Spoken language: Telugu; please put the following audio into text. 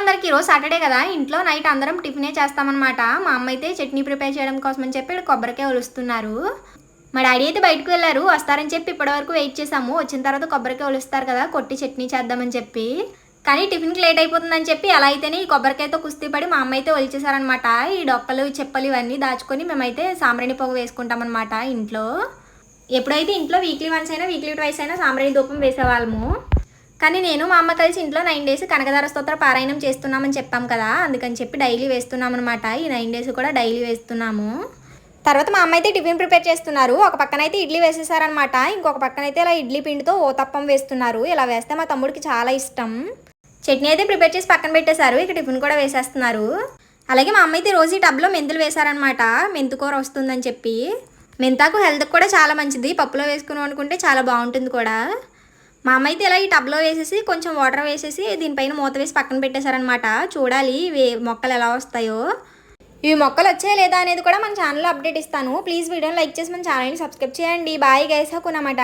అందరికి ఈరోజు సాటర్డే కదా ఇంట్లో నైట్ అందరం టిఫినే చేస్తామన్నమాట. మా అమ్మ అయితే చట్నీ ప్రిపేర్ చేయడం కోసం అని చెప్పి కొబ్బరికాయ ఒలుస్తున్నారు. మా డాడీ అయితే బయటకు వెళ్ళారు వస్తారని చెప్పి ఇప్పటివరకు వెయిట్ చేసాము వచ్చిన తర్వాత కొబ్బరికాయ ఒలుస్తారు కదా కొట్టి చట్నీ చేద్దామని చెప్పి. కానీ టిఫిన్కి లేట్ అయిపోతుందని చెప్పి అలా అయితేనే ఈ కొబ్బరికాయతో కుస్తీ పడి మా అమ్మ అయితే ఒలిచేశారనమాట ఈ డొక్కలు చెప్పలు ఇవన్నీ దాచుకొని మేమైతే సాంబ్రాణి పొగ వేసుకుంటామన్నమాట ఇంట్లో. ఎప్పుడైతే ఇంట్లో వీక్లీ వన్స్ అయినా వీక్లీ ట్వైస్ అయినా సాంబ్రాణి ధూపం వేసేవాళ్ళము. కానీ నేను మా అమ్మ కలిసి ఇంట్లో నైన్ డేస్ కనకదార స్తోత్ర పారాయణం చేస్తున్నామని చెప్పాం కదా అందుకని చెప్పి డైలీ వేస్తున్నాం అనమాట ఈ నైన్ డేస్ కూడా డైలీ వేస్తున్నాము. తర్వాత మా అమ్మ అయితే టిఫిన్ ప్రిపేర్ చేస్తున్నారు. ఒక పక్కన అయితే ఇడ్లీ వేసేసారనమాట ఇంకొక పక్కన అయితే ఇలా ఇడ్లీ పిండితో ఓతప్పం వేస్తున్నారు. ఇలా వేస్తే మా తమ్ముడికి చాలా ఇష్టం. చట్నీ అయితే ప్రిపేర్ చేసి పక్కన పెట్టేశారు. ఇక టిఫిన్ కూడా వేసేస్తున్నారు. అలాగే మా అమ్మ అయితే రోజు ఈ టబ్లో మెంతులు వేశారనమాట మెంతుకూర వస్తుందని చెప్పి. మెంతాకు హెల్త్కి కూడా చాలా మంచిది. పప్పులో వేసుకుని అనుకుంటే చాలా బాగుంటుంది కూడా. మా అమ్మ అయితే ఇలా ఈ టబ్లో వేసేసి కొంచెం వాటర్ వేసేసి దీనిపైన మూత వేసి పక్కన పెట్టేశారనమాట చూడాలి ఇవి మొక్కలు ఎలా వస్తాయో. ఇవి మొక్కలు వచ్చాయా లేదా అనేది కూడా మన ఛానల్లో అప్డేట్ ఇస్తాను. ప్లీజ్ వీడియోని లైక్ చేసి మన ఛానల్ని సబ్స్క్రైబ్ చేయండి. Bye guys హకునమాట